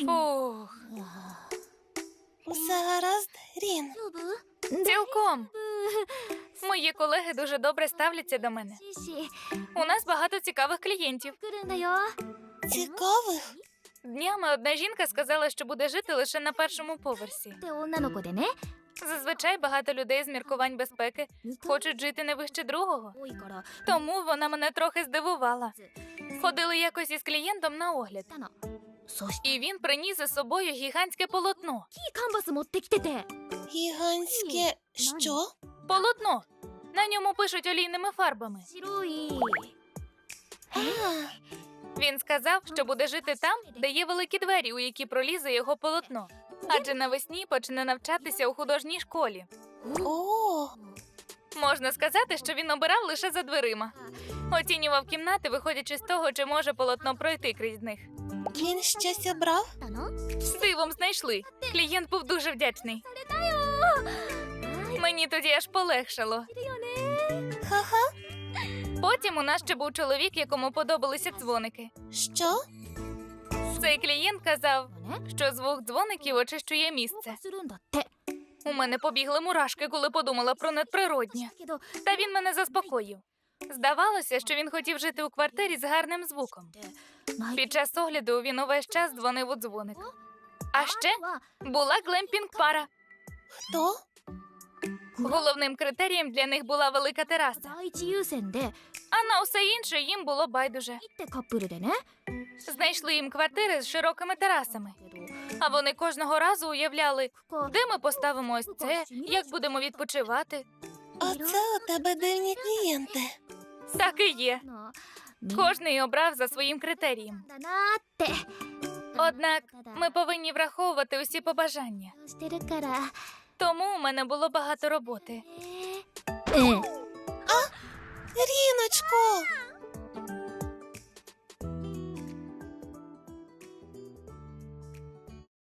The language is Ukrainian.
Фух. зараз Рін. Цілком. Мої колеги дуже добре ставляться до мене. У нас багато цікавих клієнтів. Цікавих? Днями одна жінка сказала, що буде жити лише на першому поверсі. Зазвичай багато людей з міркувань безпеки хочуть жити не вище другого. Тому вона мене трохи здивувала. Ходили якось із клієнтом на огляд. і він приніс із собою гігантське полотно. 大きいカンバス持ってきてて Гігантське. Що? Полотно. На ньому пишуть олійними фарбами. 白い А, Він сказав, що буде жити там, де є великі двері, у які пролізе його полотно. Адже навесні почне навчатися у художній школі. о, Можна сказати, що він обирав лише за дверима. Оцінював кімнати, виходячи з того, чи може полотно пройти крізь них. Він щось обрав? З дивом знайшли. Клієнт був дуже вдячний. Мені тоді аж полегшало. Ха-ха. Потім у нас ще був чоловік, якому подобалися дзвоники. Що? Цей клієнт казав, що звук дзвоників очищує місце. У мене побігли мурашки, коли подумала про надприроднє. Та він мене заспокоїв. Здавалося, що він хотів жити у квартирі з гарним звуком. Під час огляду він увесь час дзвонив у дзвоник. А ще була глемпінг пара. Хто? Головним критерієм для них була велика тераса. А на усе інше їм було байдуже. Знайшли їм квартири з широкими терасами. А вони кожного разу уявляли, де ми поставимо ось це, як будемо відпочивати. Оце у тебе дивні клієнти. Так і є. Кожний обрав за своїм критерієм. Однак ми повинні враховувати усі побажання. Тому у мене було багато роботи. Е. Ріночко!